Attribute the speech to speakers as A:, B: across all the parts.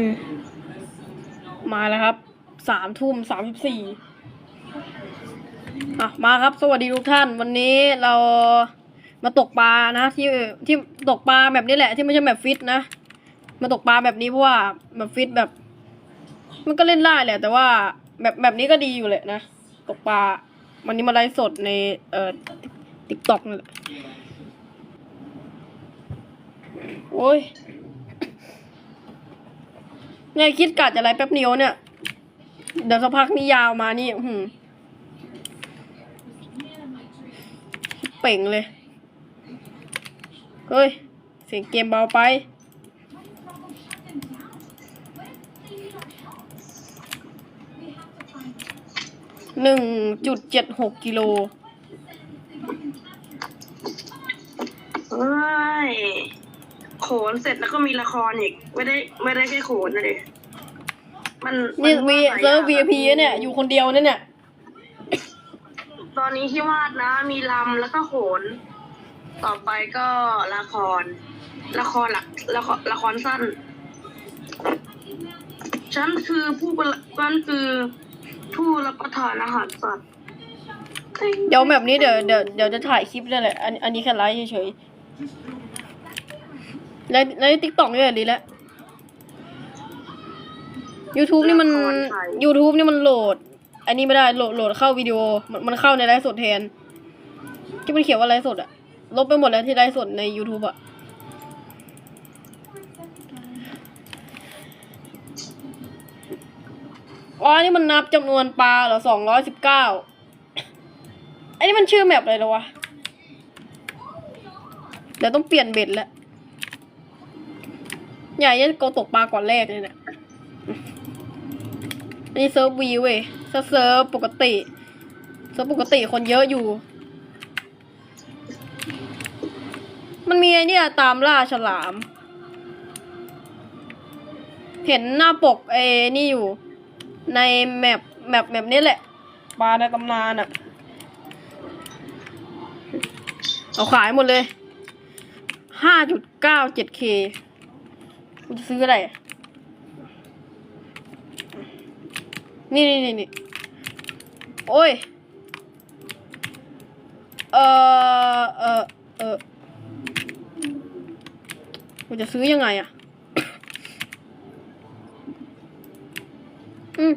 A: ืมมาแล้วครับ สามทุ่มสามสิบสี่อะมาครับ สวัสดีทุกท่าน วันนี้เรามาตกปลานะ ที่ที่ตกปลาแบบนี้แหละ ที่ไม่ใช่แบบฟิตนะ มาตกปลาแบบนี้เพราะว่าแบบฟิตแบบ มันก็เล่นได้แหละ แต่ว่าแบบแบบนี้ก็ดีอยู่แหละนะ ตกปลา วันนี้มาไลฟ์สดในเอ่อติ๊กต็อกนี่แหละโอ้ย เนี่ยคิดกัดอะไรแป๊บเดียวเนี่ย เดี๋ยวสักพักนี่ยาวมานี่หือเป่งเลย เฮ้ย เสียงเกมเบาไป หนึ่งจุดเจ็ดหกกิโล
B: เอ้ย โขนเสร็จแล้วก็มีละครอีก ไม่ได้ไม่ได้แค่โขนนะเด็มัน
A: นี่
B: มั
A: วี
B: วาดหลาย
A: เซิร์ฟ
B: ย่าง
A: VIP เนี่ย อยู่คนเดียวเนี่ยเนี่ย
B: ตอนนี้ที่วาดนะ มีลำแล้วก็โขน ต่อไปก็ละคร ละครหลักละครละครสั้น ฉันคือผู้ประฉันคือผู้รับประทานอาหารสัตว์
A: เดี๋ยวแบบนี้เดี๋ยวเดี๋ยวเดี๋ยวจะถ่ายคลิปนั่นแหละอันอันนี้แค่ไลฟ์เฉยๆ แล้วแล้วติ๊กต็อกนี่แหละดีแล้ว YouTube นี่มัน YouTube นี่มันโหลด อันนี้ไม่ได้โหลดโหลดเข้าวิดีโอ มันมันเข้าในไลฟ์สดแทน ที่มันเขียนว่าไลฟ์สดอะลบไปหมดแล้วที่ไลฟ์สดใน YouTube อะอ๋ออันนี่มันนับจำนวนปลาเหรอสองร้อยสิบเก้าอันนี้มันชื่อแมปอะไรแล้ววะ เดี๋ยวต้องเปลี่ยนเบ็ดแล้ว ใหญ่ยังโกตกปลาก่อนแรกเลยเนี่ยอันนี้เซิร์ฟวีเว้ยถ้าเซิร์ฟปกติเซิร์ฟปกติคนเยอะอยู่ มันมีไอเนี่ยตามล่าฉลาม เห็นหน้าปกไอ้นี่อยู่ ในแมปแมปแมปนี้แหละปลาในตำนานอะเอาขายหมดเลย ห้าจุดเก้าเจ็ดเค คุณจะซื้ออะไร นี่นี่นี่นี่โอ้ย เออเออเออคุณจะซื้อยังไงอะอืม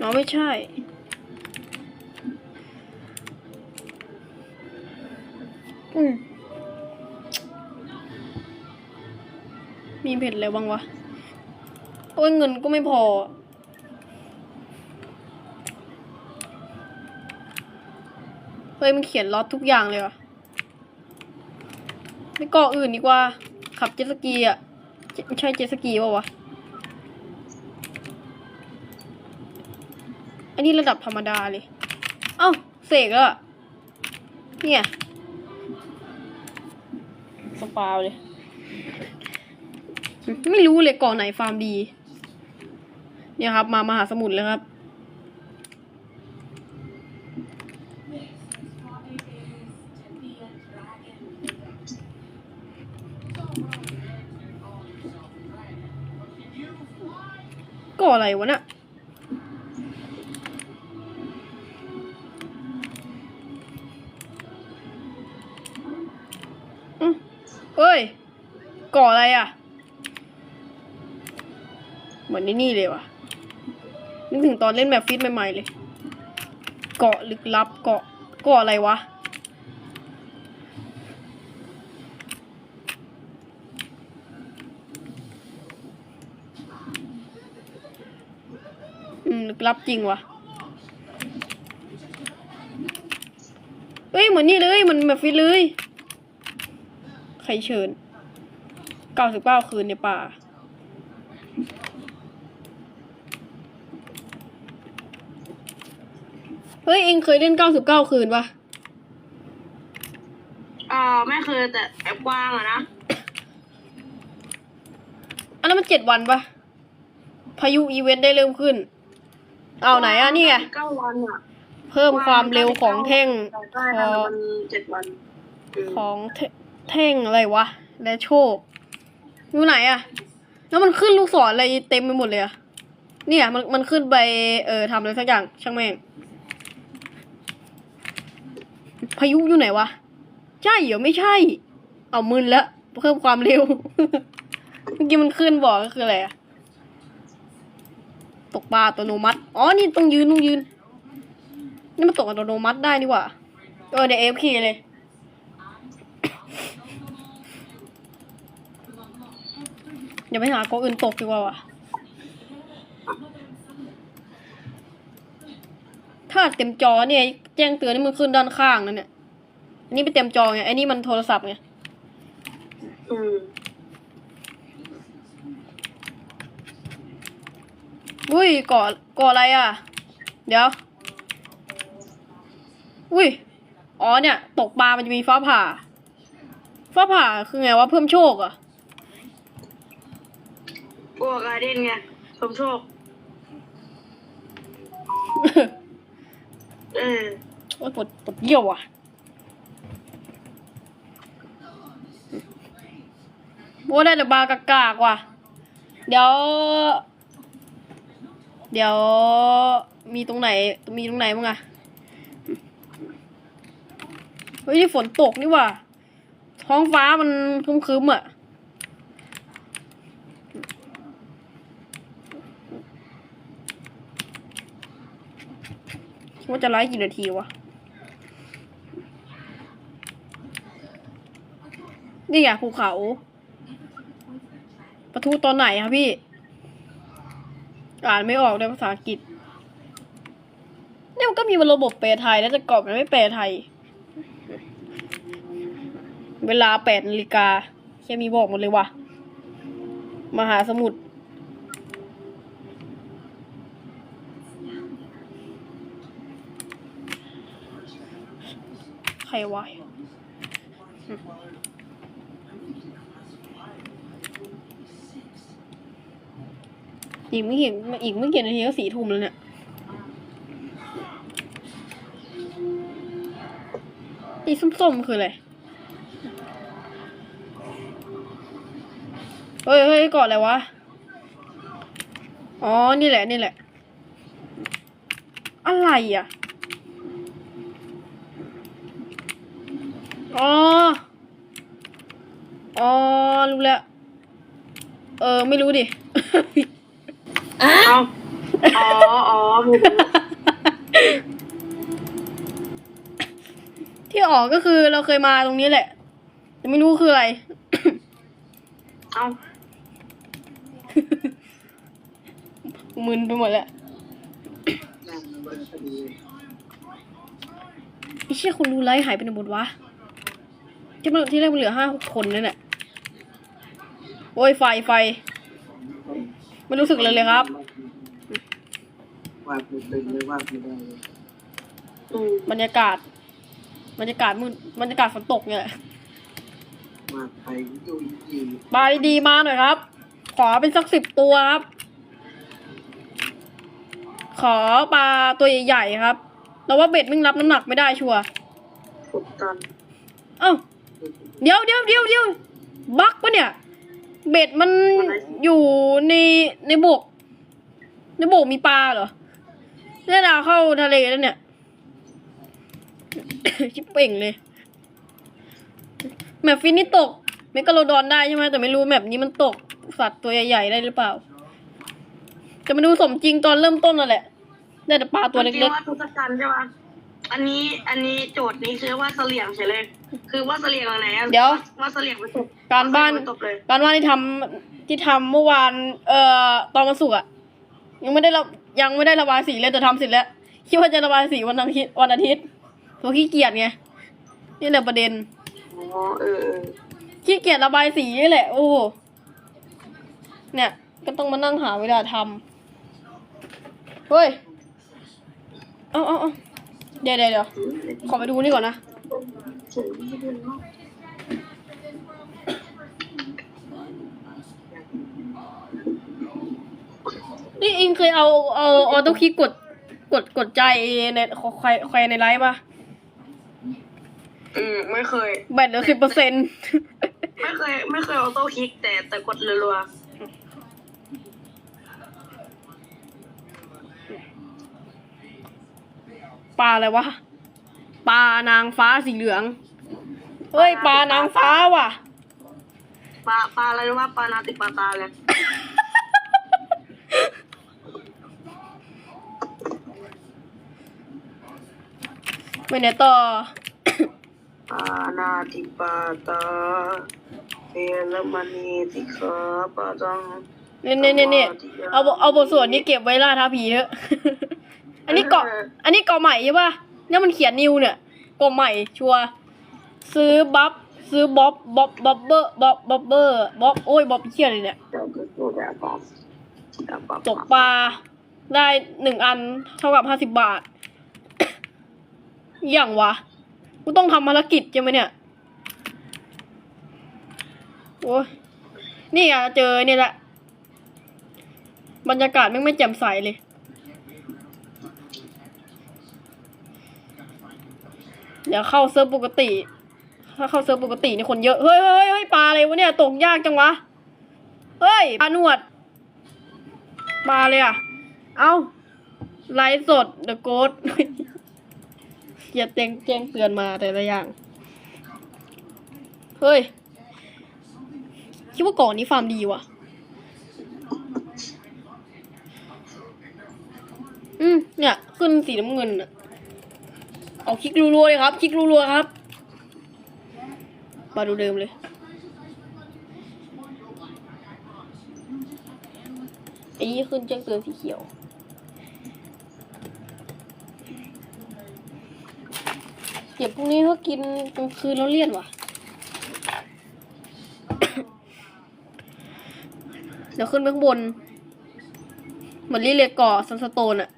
A: อ๋อไม่ใช่ อืม มีเผ็ดอะไรบ้างวะ โอ้ยเงินก็ไม่พอ เฮ้ยมันเขียนล็อตทุกอย่างเลยวะไม่เกาะอื่นดีกว่า ขับเจ็ตสกีอะไม่ใช่เจ็ตสกีป่าวะ อันนี้ระดับธรรมดาเลย เอ้าเสกแล้วอะเนี่ย สปาวเลย ไม่รู้เลยเกาะไหนฟาร์มดี เนี่ยครับ มามหาสมุทรเลยครับเกาะอะไรวะน่ะเฮ้ยก่ออะไรอะ เหมือนในนี่เลยว่ะ นึกถึงตอนเล่นแบบฟิตใหม่ๆเลย เกาะลึกลับเกาะเกาะอะไรวะ อืม ลึกลับจริงว่ะเอ้ยเหมือนนี่เลยเหมันแบบฟิตเลย ใครเชิญเก้าสิบเก้าคืนในป่า ฮ้ย เองเคยเล่นเก้าสิบเก้าคืนปะ
B: อ่าไม่เคยแต่แอบกว้างอะนะ
A: อันนั้นมันเจ็ดวันปะพายุอีเวนต์ได้เริ่มขึ้น เอาไหนอะนี่ไง
B: เก้าวันอะ
A: เพิ่มความเร็วของแท่ง
B: ใช่ค่ะมันเจ็ดวันอืม
A: ของแทแท่งอะไรวะ และโชคอยู่ไหนอะแล้วมันขึ้นลูกศรอะไรเต็มไปหมดเลยอะเนี่ยมันมันขึ้นไปเออทำอะไรสักอย่างช่างแม่ง พายุอยู่ไหนวะ ใช่เหรอไม่ใช่ เอามึนแล้วเพิ่มความเร็ว เมื่อกี้มันขึ้นบอกก็คืออะไรอะตกปลาอัตโนมัติ อ๋อ นี่ต้องยืนต้องยืน นี่มันตกอัตโนมัติได้นี่หว่า เออเดี๋ยวเอฟคีเลยอย่าไปหาโกอื่นตกดีกว่าวะถ้าเต็มจอเนี่ย แจ้งเตือนนี่มันขึ้นด้านข้างนั่นเนี่ย อันนี้เป็นเต็มจอไงไอ้นี่มันโทรศัพท์ไง
B: อืม
A: อุ้ยก่อก่ออะไรอะ เดี๋ยว อุ้ยอ๋อเนี่ย ตกปลามันจะมีฟ้าผ่า ฟ้าผ่าคือไงวะเพิ่มโชคเหรอะ
B: พวกการเด่นไงสมโชค เออ
A: โอ้ยปวดปวดเยี่ยวอะ โอ้ได้แต่บากากากว่ะ เดี๋ยว เดี๋ยวมีตรงไหน มีตรงไหนบ้งอะเฮ้ยนี่ฝนตกนี่ว่ะ ท้องฟ้ามันครึ้มๆอะว่าจะไลฟ์กี่นาทีวะนี่ไงภูเขา ประทุตอนไหนครับพี่ อ่านไม่ออกในภาษาอังกฤษเนี่ยมันก็มีระบบแปลไทยแล้วแต่กรอบมันไม่แปลไทย เวลาแปดนาฬิกาแค่มีบอกหมดเลยว่ะ มหาสมุทรใครวะ อีกไม่เห็นอีกไม่กี่นาทีก็สี่ทุ่มแล้วเนี่ยนี่ส้มๆคืออะไร เฮ้ยเฮ้ยก่อนอะไรวะ อ๋อ นี่แหละ นี่แหละ อะไรอะ อ๋อ อ๋อ รู้แล้ว เออ ไม่รู้ดิ
B: เอาอ๋อ อ๋อมีเป็น
A: ที่ออกก็คือเราเคยมาตรงนี้แหละ แต่ไม่รู้คืออะไร
B: เอา
A: มึนไปหมดแล้วไอ้เชี่ยคุณรู้ไลฟ์หายไปไหนหมดวะที่มันที่แรกมันเหลือห้าหกคนนั่นแหละโอ้ยไฟไฟ ไม่รู้สึกเลยเลยครับ
C: วาดไม่เป็นเลยวาดไม่ได้เลย
B: อืม
A: บรรยากาศ บรรยากาศมืดบรรยากาศฝนตกเนี่ยแหละ
C: วาดไปยุ่ยจี
A: ปลาดีๆมาหน่อยครับ ขอเป็นสักสิบตัวครับ ขอปลาตัวใหญ่ๆครับ เราว่าเบ็ดมึงรับน้ำหนักไม่ได้ชัวร์
B: ถูกต้อง
A: เอ้า เดี๋ยวเดี๋ยวเดี๋ยวเดี๋ยวบักปะเนี่ย เบ็ดมันอยู่ในในบก ในบกมีปลาเหรอเนี่ยดาวเข้าทะเลแล้วเนี่ย ชิบเป่งเลย แมปฟินนี่ตกเมกะโลดอนได้ใช่ไหมแต่ไม่รู้แมปนี้มันตกสัตว์ตัวใหญ่ๆได้หรือเปล่า จะมาดูสมจริงตอนเริ่มต้นนั่นแหละ ได้แต่ปลาตัวเล็ก
B: มื่อว่าทุกกันใช่ปะ อันนี้อันนี้โจทย์นี้คือว่าเสลี่ยงเฉยเลย คือว่าเสลี่ยงอะไรอะ
A: เดี๋ยว
B: ว่าเสลี่ยงไปตก
A: ๆการบ้าน
B: เสลี่ยงไปตกเลย
A: การบ้านที่ทำที่ทำเมื่อวาน เอ่อตอนวันศุกร์อะยังไม่ได้ระยังไม่ได้ระบายสีเลยแต่ทำเสร็จแล้วคิดว่าจะระบายสีวันอาทิตย์วันอาทิตย์เพราะขี้เกียจไงนี่แหละประเด็น
B: อ๋อเออเออ
A: ขี้เกียจระบายสีนี่แหละ โอ้โหเนี่ย ก็ต้องมานั่งหาเวลาทำเฮ้ยเอาเอาเอา เดี๋ยวเดี๋ยวเดี๋ยวขอไปดูนี่ก่อนนะ
B: เฉยไม่ได้เนาะ
A: นี่อิงเคยเอาเอาออโต้คลิกกดกดกดใจในใครใครในไลฟ์ปะ
B: อืมไม่เคย
A: แบตเหลือสิบเปอร์เซ็นต์
B: ไม่เคย ไม่เคยออโต้คลิกแต่แต่กดรัว
A: ปลาอะไรวะปลานางฟ้าสีเหลืองเฮ้ยปลานางฟ้าว่ะ
B: ปลาปลาอะไรรู้ว่าปลานาติปลาตาเลย
A: ไปไหนต่อ
B: ปลานาติปลาตาเอลมันนีติขาปะจัง
A: เนี่ยเนี่ยเนี่ยเนี่ยเอาบเอาบทสวดนี้เก็บไว้ล่าท้าผีเถอะ อันนี้เกาะ อันนี้เกาะใหม่ใช่ป่ะเนี่ยมันเขียนนิวเนี่ยเกาะใหม่ชัวร์ซื้อบัฟซื้อบ๊อบบ๊อบบ๊อบเบอร์บ๊อบบ๊อบเบอร์บ๊อบโอ้ยบ๊อบเขียอะไรเนี่ย
B: เดี๋ยวก็ตัวแบบปลาแบบปลา
A: ตกปลาได้หนึ่งอันเท่ากับห้าสิบบาท อย่างวะ กูต้องทำภารกิจใช่ไหมเนี่ย โอ้ยนี่อะเจอเนี่ยแหละ บรรยากาศไม่งไม่แจ่มใสเลย เดี๋ยวเข้าเซิร์ฟปกติ ถ้าเข้าเซิร์ฟปกตินี่คนเยอะ เฮ้ยเฮ้ยเฮ้ยปลาอะไรวะเนี่ยตกยากจังวะ เฮ้ยปลาหนวด ปลาเลยอะ เอ้าไลฟ์สดเดอะโกดอย่าแจ้งแจ้งเตือนมาแต่ละอย่าง เฮ้ย คิดว่าก่อนนี้ฟาร์มดีว่ะ อืมเนี่ย ขึ้นสีน้ำเงินอะ เอาคลิกรัวๆเลยครับ คลิกรัวๆครับมาดูเดิมเลยอ้นี่ขึ้นแจ้งเตือนสีเขียว เดี๋ยวพรุ่งนี้ก็กินกลางคืนแล้วเลี่ยนว่ะ เดี๋ยวขึ้นไปข้างบน เหมือนรีเลย์ก่อซันสโตนอะ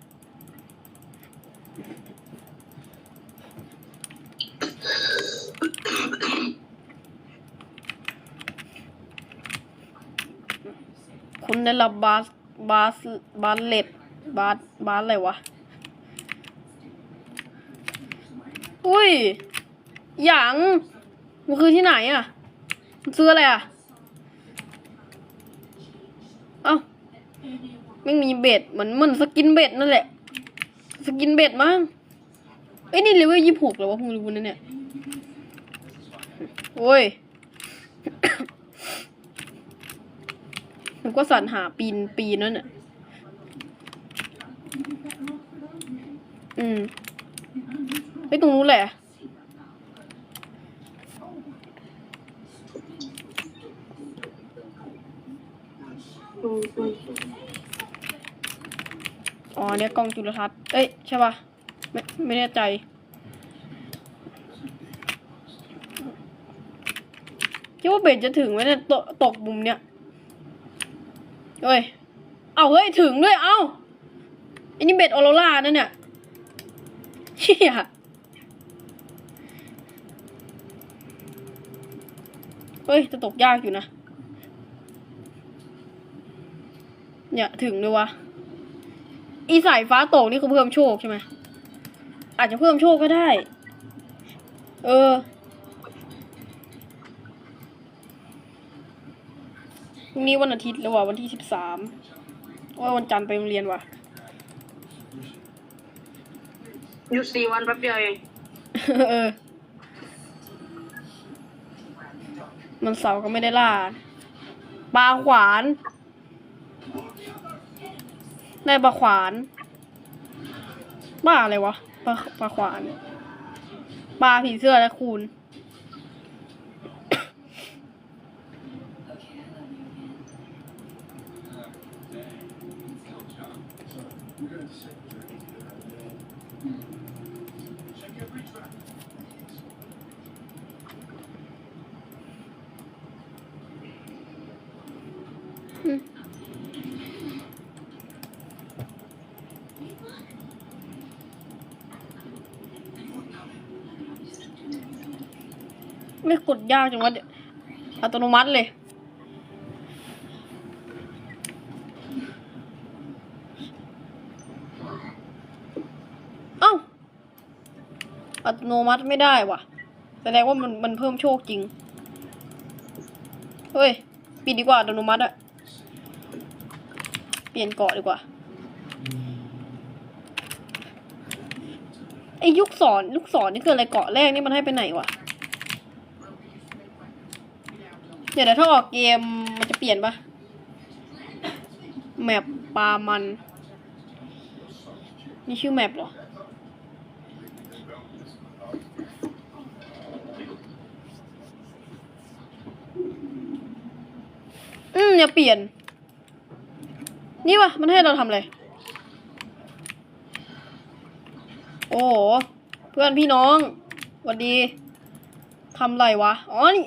A: ได้รับบาสบาสบาสเลดบบาสบาสอะไรวะ อุ้ยหยางมันคือที่ไหนอะมันซื้ออะไรอะเอ้าไม่มีเบ็ดเหมือนเหมือนสกินเบ็ดนั่นแหละ สกินเบ็ดมั้งเอ้ยนี่เลเวลยี่หกแล้ววะพิ่งรู้นะเนี่ย โอ้ย ผมก็สรรหาปีนปีนนั่นน่ะ อืมไอ้ยตรงนู้นแหละ
B: อ๋อ
A: เนี่ยกล้องจุลทรรศน์ เอ้ย ใช่ปะไม่ไม่แน่ใจ คิดว่าเบ็ดจะถึงไหมเนี่ยตกตกมุมเนี้ย เฮ้ย เอาเฮ้ย ถึงด้วย เอ้าอันนี้เบ็ดออโรรานั่นเนี่ยเชี่ยเฮ้ย จะตกยากอยู่นะ เนี่ย ถึงด้วยวะ อีสายฟ้าตกนี่คือเพิ่มโชคใช่ไหม อาจจะเพิ่มโชคก็ได้ เออ พรุ่ง นี้วันอาทิตย์แล้วว่ะวันที่สิบสามว่าวันจันทร์ไปโรงเรียนว่ะ
B: อยู่สี่วันแป๊บเดียวเอง
A: เออมันเสาร์ก็ไม่ได้ล่าปลาขวานได้ปลาขวานบ้าอะไรวะปลาปลาขวานปลาผีเสื้อและคูณ ไม่กดยากจังวะอัตโนมัติเลย เอ้า อัตโนมัติไม่ได้ว่ะ แสดงว่ามันมันเพิ่มโชคจริง เฮ้ย ปิดดีกว่าอัตโนมัติอะเปลี่ยนเกาะดีกว่าไอ้ยุคสอนลูกศรนี่คืออะไรเกาะแรกนี่มันให้ไปไหนวะ เดี๋ยวเดี๋ยวถ้าออกเกมมันจะเปลี่ยนปะแมปปามัน นี่ชื่อแมปเหรอ อืมอย่าเปลี่ยน นี่วะมันให้เราทำอะไร โอ้โห เพื่อนพี่น้องสวัสดีทำไรวะ อ๋อนี่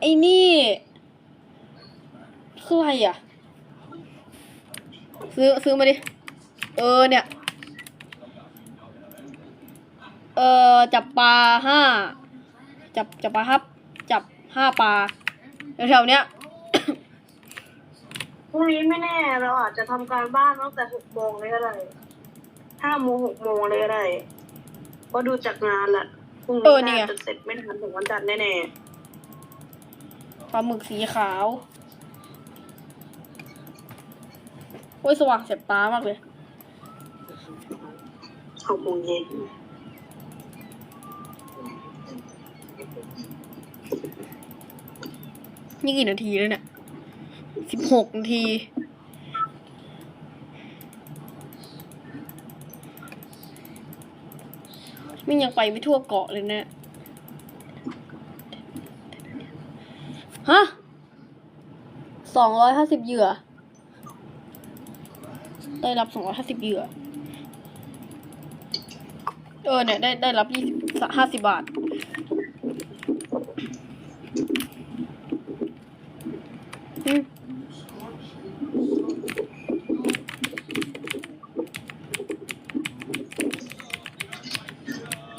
A: ไอ้นี่ คืออะไรอะ ซื้อซื้อมาดิ เออเนี่ย เออจับปลาห้า จับจับปลาครับ จับห้าปลาแถวๆเนี้ย
B: พรุ่งนี้ไม่แน่เราอาจจะทำการบ้านตั้งแต่หกโมงเลยก็ได้ห้าโมงหกโมงเลยก็ได้เพราะดูจากงานละพรุ่ง
A: เอ
B: นี้
A: อนี่ไง
B: น่าจะเสร็จไม่ทันถึงวันจันทร์แน่
A: ปลาหมึกสีขาวโอ้ยสว่างแสบตามากเลย
B: ๆหกโมงเย็น
A: นี่กี่นาทีแล้วเนี่ยสิบหกนาทีมันยังไปไม่ทั่วเกาะเลยเนี่ย ฮะสองร้อยห้าสิบเหยื่อ ได้รับสองร้อยห้าสิบเหยื่อ เออเนี่ย ได้ได้รับยี่สิบห้าสิบบาท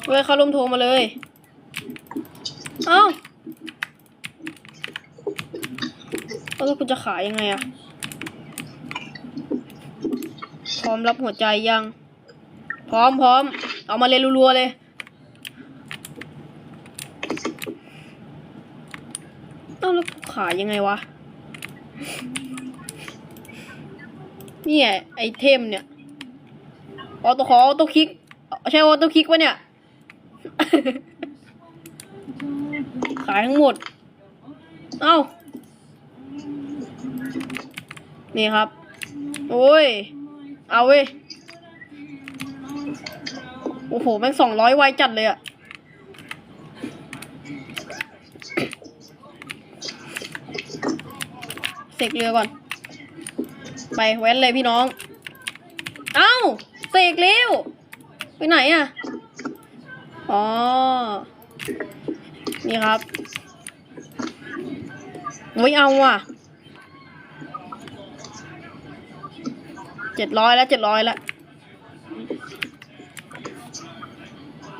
A: เว้ยเขาลมโทรมาเลย เอ้า แล้วคุณจะขายยังไงอะพร้อมรับหัวใจยัง พร้อมพร้อม เอามาเลยรัวๆเลย เอ้าแล้วขายยังไงวะนี่ไงไอเทมเนี่ยออโต้ขอออโต้คลิก ใช่ออโต้คลิกวะเนี่ย ขายทั้งหมด เอ้า นี่ครับ โอ้ย เอาเว้ย โอ้โห แม่งสองร้อยไวจัดเลยอะเสกเรือก่อน ไปแว้นเลยพี่น้อง เอ้าเสกเร็ว ไปไหนอะอ๋อ นี่ครับไม่เอาอะ เจ็ดร้อยแล้วเจ็ดร้อยแล้ว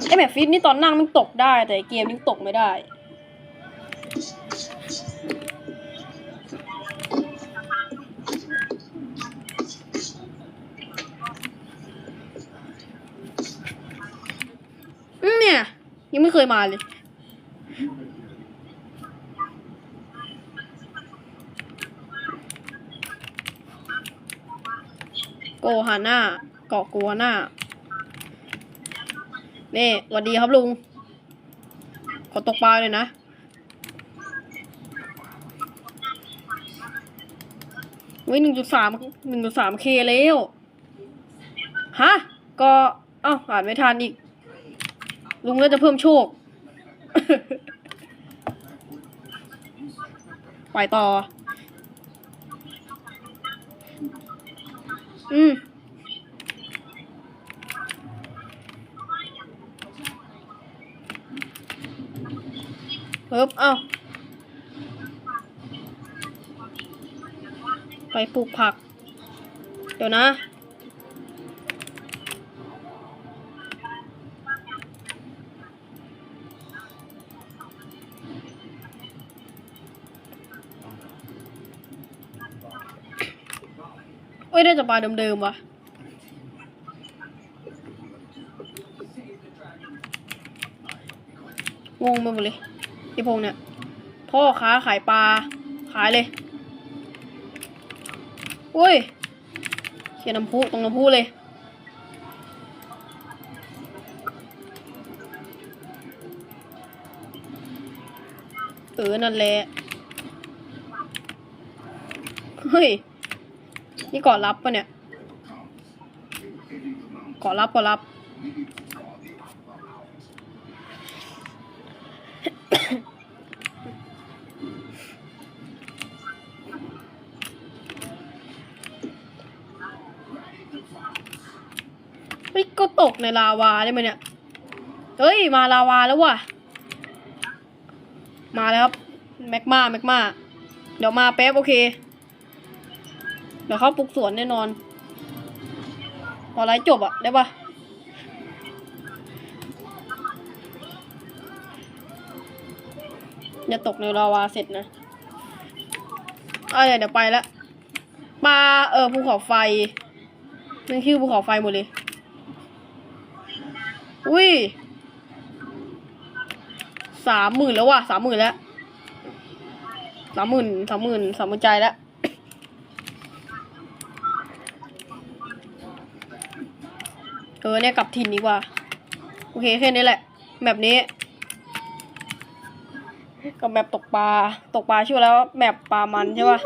A: ไอแบบฟิตนี่ตอนนั่งมันตกได้แต่เกมนี่ตกไม่ได้ เนี่ย ยังไม่เคยมาเลย โกฮาน่าเกาะกัวน่านี่สวัสดีครับลุง ขอตกปลาเลยนะ วิหนึ่งจุดสามหนึ่งจุดสามเคแล้ว ฮะ ก็ เอ้าอ่านไม่ทันอีก ลุงก็จะเพิ่มโชค ไปต่อ อืมเออเอ้าไปปลูกผัก เดี๋ยวนะ ได้จะปลาเดิมๆวะงงมากเลยที่พงเนี่ย พ่อค้าขายปลา ขายเลยโอ้ยเขียนน้ำพุตรงน้ำพุเลยเออนั่นแหละ เฮ้ย นี่ก่อรับปะเนี่ยก่อรับก่อรับเฮ้ยก็ตกในลาวาได้ไหมเนี่ย เฮ้ย มาลาวาแล้วว่ะ มาแล้วครับ แมกมาแมกมา เดี๋ยวมาแป๊บโอเค เดี๋ยวเข้าปลุกสวนแน่นอนพอไลฟ์จบอะได้ปะอย่าตกในลาวาเสร็จนะเอ้ยเดี๋ยวไปละปลาเออภูเขาไฟมันชื่อภูเขาไฟหมดเลย อุ้ยสามหมื่นแล้วว่ะสามหมื่นแล้วสามหมื่นสามหมื่นสามหมื่นใจแล้ว เออเนี่ยกลับถิ่นดีกว่า โอเคแค่นี้แหละ แบบนี้ กับแบบตกปลา ตกปลาชื่อแล้วแบบปลามันใช่ป่ะ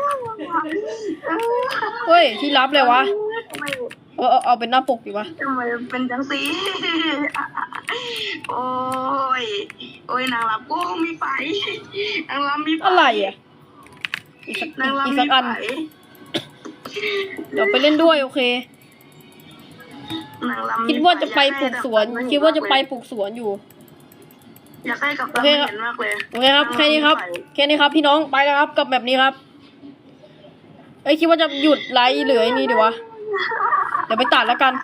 A: เฮ้ย ที่รับเลยวะ
B: ทำไม
A: เออเอาเอาเป็นหน้าปกดีวะ
B: ทำไมเป็นจังสีโอ้ย โอ้ยนางรับกุ้งมีไฟนางรับมีไฟ
A: อะไรอะอีกสัก
B: นางรับ
A: อีก
B: มี
A: สัก
B: ไฟ
A: อันเดี๋ยวไปเล่นด้วย โอเค
B: นางรับมี
A: คิดว่าจะไปปลูกสวน
B: อยากให้
A: คิดว่าจะไปปลูกสวนอยู่
B: อยากให้กับ
A: โอเคครับ
B: เห็นมากเลย
A: โอเคครับแค่นี้ครับแค่นี้ครับ พี่น้องไปแล้วครับกับแบบนี้ครับเอ้ยคิดว่าจะหยุดไลฟ์เหลือไอ้นี่ดีวะเดี๋ยวไปตัดแล้วกัน
B: น